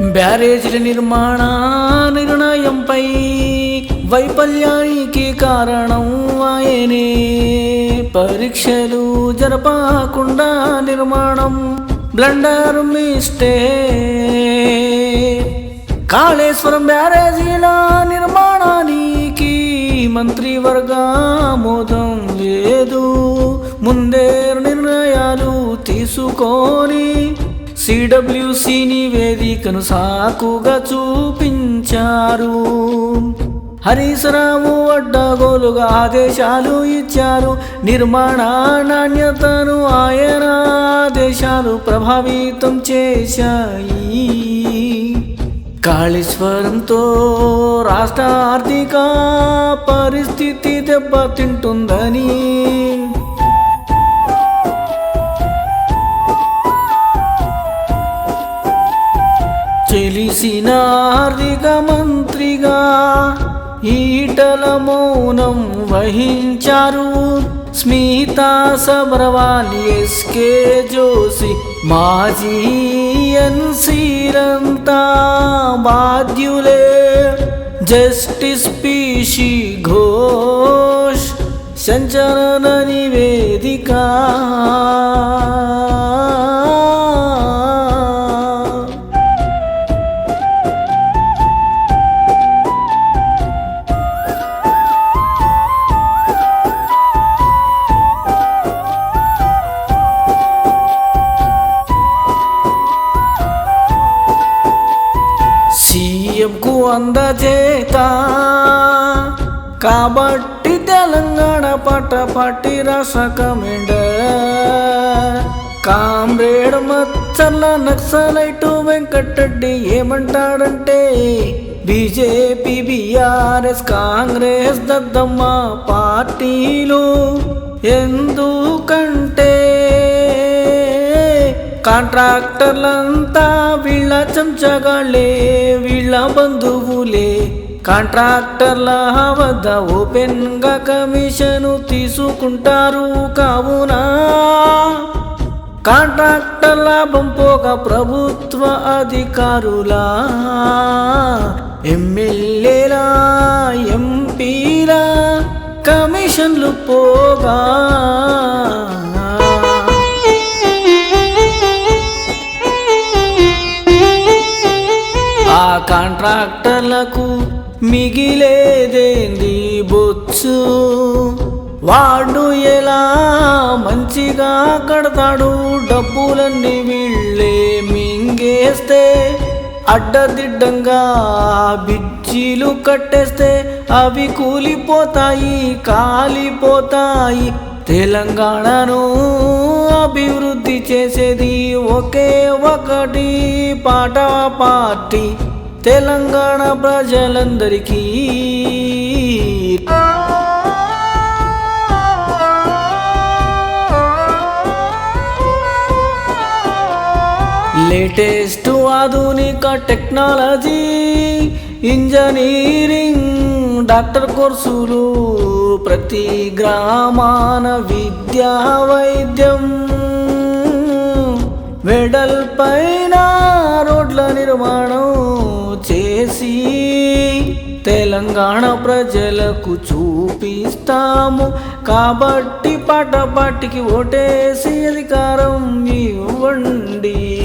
బ్యారేజీల నిర్మాణ నిర్ణయంపై వైఫల్యానికి కారణం ఆయనే పరీక్షలు జరపకుండా నిర్మాణం బ్లండర్ మిస్టే. కాళేశ్వరం బ్యారేజీల నిర్మాణానికి మంత్రివర్గ ఆమోదం లేదు. ముందే నిర్ణయాలు తీసుకొని సిడబ్ల్యూసి నివేదికను సాకుగా చూపించారు. హరీశరాము అడ్డగోలుగా ఆదేశాలు ఇచ్చారు. నిర్మాణ నాణ్యతను ఆయన ఆదేశాలు ప్రభావితం చేశాయి. కాళేశ్వరంతో రాష్ట్ర ఆర్థిక పరిస్థితి దెబ్బతింటుందని చెలిసిన ఆర్థిక మంత్రిగా ఈటల మౌనం వహించారు. స్మితా సబ్రవాల్ ఎస్కే జోషి మాజీ ఎన్సీరంతా బాధ్యులే. జస్టిస్ పిషి ఘోష్ సంచలన నివేదిక. అందజేత. కాబట్టి తెలంగాణ పట పట్టి రసకమిండ. కామ్రేడ్ మచ్చర్ల నక్సలైటు వెంకటరెడ్డి ఏమంటాడంటే బీజేపీ బీఆర్ఎస్ కాంగ్రెస్ దద్దమ్మ పార్టీలు ఎందుకంటే కాంట్రాక్టర్లంతా వీళ్ళ చెంచగాళ్ళే వీళ్ళ బంధువులే. కాంట్రాక్టర్ల వద్ద ఓపెన్గా కమిషను తీసుకుంటారు కావున. కాంట్రాక్టర్ లాభం పోక ప్రభుత్వ అధికారులా ఎమ్మెల్యేలా ఎంపీలా కమిషన్లు పోగా. కాంట్రాక్టర్లకు మిగిలేదేంది బొచ్చు? వాడు ఎలా మంచిగా కడతాడు? డబ్బులన్నీ వీళ్ళే మింగేస్తే అడ్డదిడ్డంగా బిజ్జీలు కట్టేస్తే అవి కూలిపోతాయి కాలిపోతాయి. తెలంగాణను అభివృద్ధి చేసేది ఒకే ఒకటి పాట పార్టీ. తెలంగాణ ప్రజలందరికీ. లేటెస్ట్ ఆధునిక టెక్నాలజీ ఇంజనీరింగ్ డాక్టర్ కోర్సులు ప్రతి గ్రామాన విద్యా వైద్యం. వెడల్పైన రోడ్ల నిర్మాణం చేసి తెలంగాణ ప్రజలకు చూపిస్తాము. కాబట్టి పాట ఓటేసి అధికారం ఇవ్వండి.